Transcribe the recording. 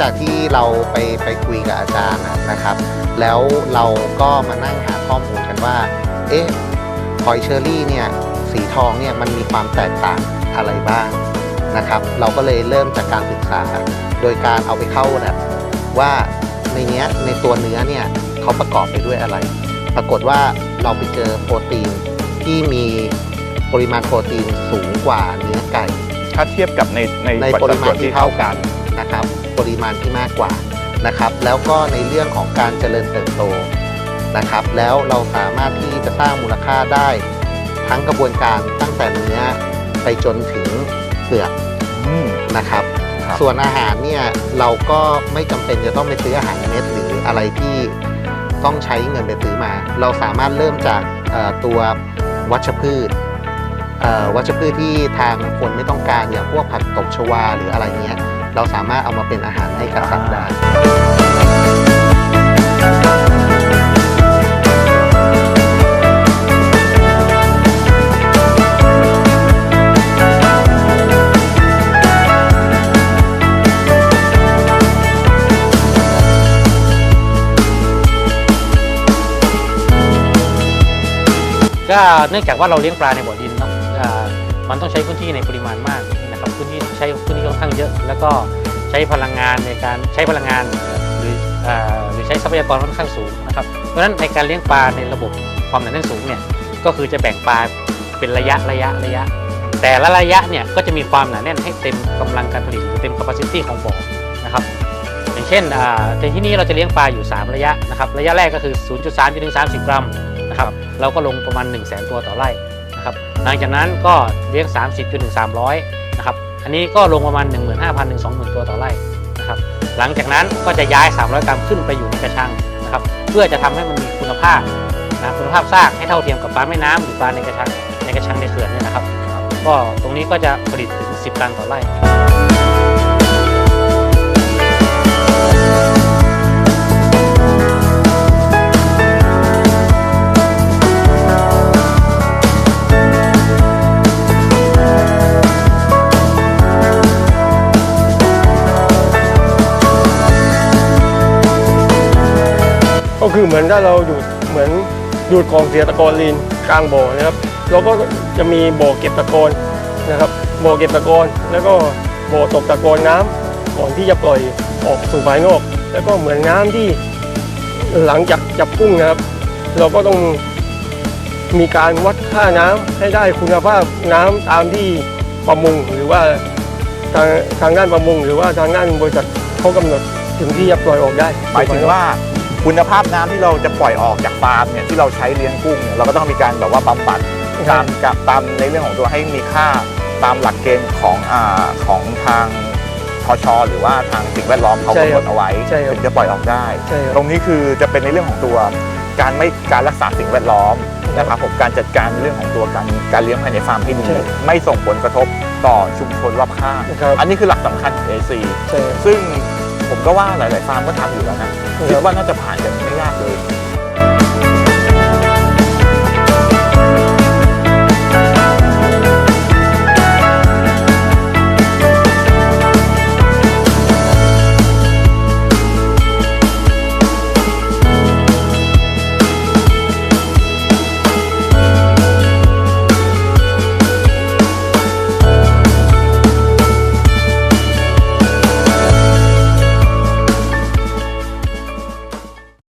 จากที่เราไปไปคุยกับอาจารย์นะนะครับ แล้วเราก็มานั่งหาข้อมูลกันว่า เอ๊ะพอยเชอรี่เนี่ยสีทองเนี่ยมันมีความแตกต่างอะไรบ้างนะครับ เราก็เลยเริ่มจากการศึกษา โดยการเอาไปเข้าแบบว่าในเนี้ยในตัวเนื้อเนี่ยเขาประกอบไปด้วยอะไร ปรากฏว่าเราไปเจอโปรตีนที่มีปริมาณโปรตีนสูงกว่าเนื้อไก่ ถ้าเทียบกับในในในสัปดริมาส่วณนที่ที่เท่าเท่ากักันนนะครับ ปริมาณที่มากกว่านะครับแล้วก็ในเรื่องของการเจริญเติบโตนะครับ แล้วเราสามารถที่จะสร้างมูลค่าได้ทั้งกระบวนการตั้งแต่เนื้อไปจนถึงเปลือกอืม นะครับ ครับ ส่วนอาหารเนี่ยเราก็ไม่จำเป็นจะต้องไปซื้ออาหารเม็ดหรืออะไรที่ต้องใช้เงินไปซื้อมา เราสามารถเริ่มจากเอ่อตัววัชพืชเอ่อวัชพืชที่ทางคนไม่ต้องการอย่างพวกผักตบชวาหรืออะไรเงี้ย เราสามารถเอามาเป็นอาหารให้กับสัตว์ได้ ก็เนื่องจากว่าเราเลี้ยงปลาในบ่อดินเนาะอ่ามันต้องใช้พื้นที่ในปริมาณมาก นะครับพื้นที่ใช้พื้นที่ค่อนข้างเยอะ แล้วก็ใช้พลังงานในการใช้พลังงานหรืออหรือใช้ทรัพยากรค่อนข้างสูงนะครับเพราะฉะนั้นในการเลี้ยงปลาในระบบความหนาแน่นสูงเนี่ยก็คือจะแบ่งปลาเป็นระยะระยะระยะ แต่ละระยะเนี่ยก็จะมีความหนาแน่นให้เต็มกำลังการผลิตหรือเต็ม capacity ของบ่อนะครับอย่างเช่นในที่นี้เราจะเลี้ยงปลาอยู่ 3 ระยะนะครับระยะแรกก็คือ 0.3จนถึง30 กรัมนะครับเราก็ลงประมาณ 1 0 0 0 0แตัวต่อไร่นะครับหลังจากนั้นก็เลี้ยง 30จนถึง300 นะครับ อันนี้ก็ลงประมาณ 15,000ถึง20,000 ตัวต่อไร่นะครับ หลังจากนั้นก็จะย้าย 300 กรัมขึ้นไปอยู่ในกระชังนะครับ เพื่อจะทำให้มันมีคุณภาพนะคุณภาพซากให้เท่าเทียมกับปลาแม่น้ำหรือปลาในกระชังในกระชังในเขื่อนเนี่ยนะครับ ก็ตรงนี้ก็จะผลิตถึง 10 ตันต่อไร่ คือเหมือนถ้าเราดูดเหมือนดูดของเสียตะกอนลีนกลางบ่อนะครับ เราก็จะมีบ่อเก็บตะกอนนะครับบ่อเก็บตะกอนแล้วก็บ่อตกตะกอนน้ำก่อนที่จะปล่อยออกสู่ภายนอก แล้วก็เหมือนน้ำที่หลังจากจับกุ้งนะครับ เราก็ต้องมีการวัดค่าน้ำให้ได้คุณภาพน้ำตามที่ประมงหรือว่าทางทางด้านประมงหรือว่าทางด้านบริษัทเขากำหนดถึงที่จะปล่อยออกได้หมายถึงว่า คุณภาพน้ำที่เราจะปล่อยออกจากฟาร์มเนี่ยที่เราใช้เลี้ยงกุ้งเนี่ยเราก็ต้องมีการแบบว่าบำบัดตามกับตามในเรื่องของตัวให้มีค่าตามหลักเกณฑ์ของอ่าของทางทชหรือว่าทางสิ่งแวดล้อมเขาใช่กำคหรันบดเอาไว้ใช่ครับถึงจะปล่อยออกได้ใช่ครับตรงนี้คือจะเป็นในเรื่องของตัวการไม่การรักษาสิ่งแวดล้อมนะครับผมการจัดการเรื่องของตัวการการเลี้ยงภายในฟาร์มให้ดีใช่ไม่ส่งผลกระทบต่อชุมชนรอบข้างครับอันนี้คือหลักสำคัญของ AC ใช่ครับซึ่ง ผมก็ว่าหลาย ๆ ฟาร์มก็ทำอยู่แล้วนะคิดว่าน่าจะผ่านกันไม่ยากเลย